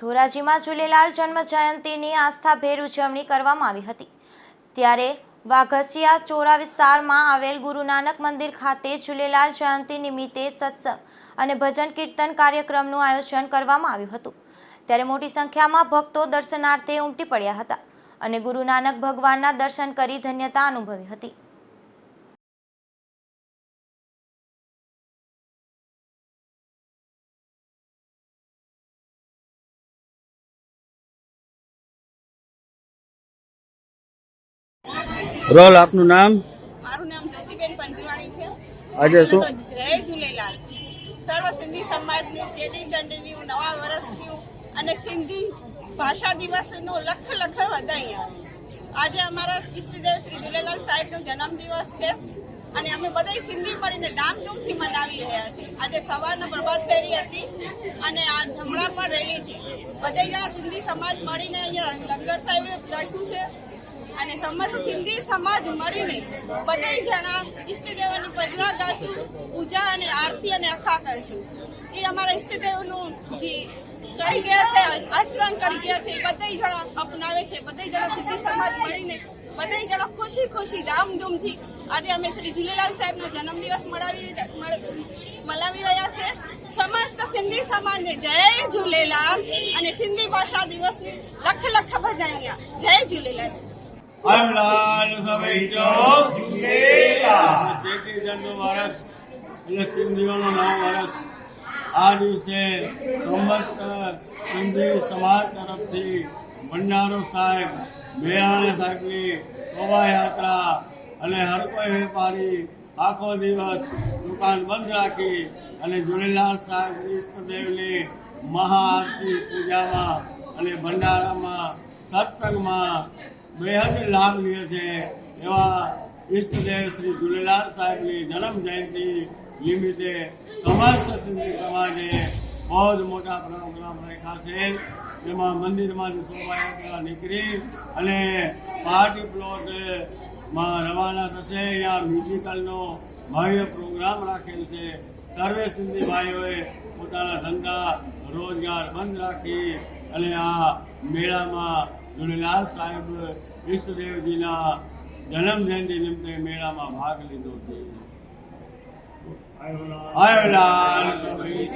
ધોરાજીમાં ઝૂલેલાલ જન્મ જયંતિની આસ્થાભેર ઉજવણી કરવામાં આવી હતી. ત્યારે વાઘસિયા ચોરા વિસ્તારમાં આવેલ ગુરુ નાનક મંદિર ખાતે ઝૂલેલાલ જયંતિ નિમિત્તે સત્સંગ અને ભજન કીર્તન કાર્યક્રમનું આયોજન કરવામાં આવ્યું હતું. ત્યારે મોટી સંખ્યામાં ભક્તો દર્શનાર્થે ઉમટી પડ્યા હતા અને ગુરુ નાનક ભગવાનના દર્શન કરી ધન્યતા અનુભવી હતી. રોલ આપનું નામ? મારું નામ જ્યોતિબેન પંજવાણી છે. આજે શું? જય ઝૂલેલાલ સર્વ સિંધી સમાજની ચેટી ચંડીની નવા વર્ષની અને સિંધી ભાષા દિવસનો લખ લખ વધાઈ આજે અમારા ઈષ્ટદેવ શ્રી ઝૂલેલાલ સાહેબનો જન્મ દિવસ છે અને અમે બધા સિંધી મળીને ધામધૂમથી મનાવી રહ્યા છીએ. આજે સવારના પ્રભાત ફેરી હતી અને આ હમણાં પણ રેલી છે. બધા જણા સિંધી સમાજ મળીને અહીંયા લંગર સાહેબે રાખ્યું છે. અને સમસ્ત સિંધી સમાજ મળીને બધા જણા ઈષ્ટદેવની ભજના ગાશું પૂજા અને આરતી અને અખા કરશું. એ અમારા ઈષ્ટદેવનું જે કરી ગયા છે આચરણ કરી ગયા છે બધા જણા અપનાવે છે બધા જણા સિંધી સમાજ મળીને બધા જણા ખુશી ખુશી ધામધૂમથી આજે અમે શ્રી ઝુલેલાલ સાહેબનો જન્મદિવસ મનાવી મનાવી રહ્યા છે. સમસ્ત સિંધી સમાજને જય ઝૂલેલાલ અને સિંધી ભાષા દિવસની લખ લખ બધાયા જય ઝૂલેલાલ હરલાલ મેરાણે સાહેબની શોભાયાત્રા અને હર કોઈ વેપારી આખો દિવસ દુકાન બંધ રાખી અને ઝૂલેલાલ સાહેબ ઈષ્ટદેવની મહાઆરતી પૂજામાં અને ભંડારામાં સત્સંગમાં બેહદ લાભ લે છે. એવા ઈષ્ટદેવ શ્રી ઝૂલેલાલ સાહેબની જન્મ જયંતિ નિમિત્તે સમસ્ત સિંધી સમાજે બહુ જ મોટા પ્રોગ્રામ રાખ્યા છે. જેમાં મંદિરમાંથી શોભાયાત્રા નીકળી અને પાર્ટી પ્લોટમાં રવાના થશે. અહીંયા મ્યુઝિકલનો ભવ્ય પ્રોગ્રામ રાખેલ છે. સર્વે સિંધી ભાઈઓએ પોતાના ધંધા રોજગાર બંધ રાખી અને આ મેળામાં ઝૂલેલાલ સાહેબ ઈષ્ટદેવજીના જન્મ જયંતિ નિમિત્તે મેળામાં ભાગ લીધો છે. આયોલાલ સભઈ